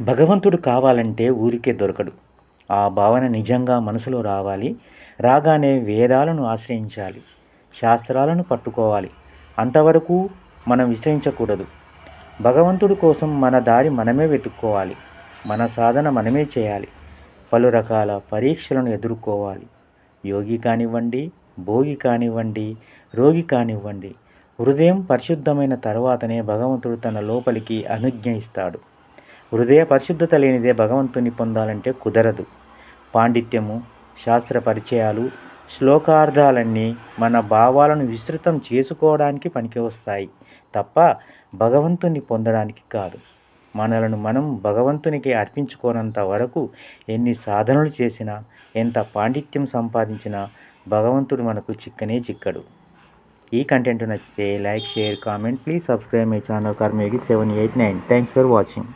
భగవంతుడు కావాలంటే ఊరికే దొరకడు. ఆ భావన నిజంగా మనసులో రావాలి. రాగానే వేదాలను ఆశ్రయించాలి. శాస్త్రాలను పట్టుకోవాలి. అంతవరకు మనం విశ్రయించకూడదు. భగవంతుడి కోసం మన దారి మనమే వెతుక్కోవాలి. మన సాధన మనమే చేయాలి. పలు రకాల పరీక్షలను ఎదుర్కోవాలి. యోగి కానివ్వండి భోగి కానివ్వండి రోగి కానివ్వండి హృదయం పరిశుద్ధమైన తర్వాతనే భగవంతుడు తన లోపలికి అనుజ్ఞ ఇస్తాడు హృదయ పరిశుద్ధత లేనిదే భగవంతుని పొందాలంటే కుదరదు. పాండిత్యము శాస్త్ర పరిచయాలు శ్లోకార్థాలన్నీ మన భావాలను విస్తృతం చేసుకోవడానికి పనికి వస్తాయి తప్ప భగవంతుని పొందడానికి కాదు. మనలను మనం భగవంతునికి అర్పించుకోనంత వరకు ఎన్ని సాధనలు చేసినా ఎంత పాండిత్యం సంపాదించినా భగవంతుడు మనకు చిక్కనే చిక్కడు. ఈ కంటెంట్ నచ్చితే like share comment please subscribe my channel Karmayogi seven eight nine. Thanks for watching.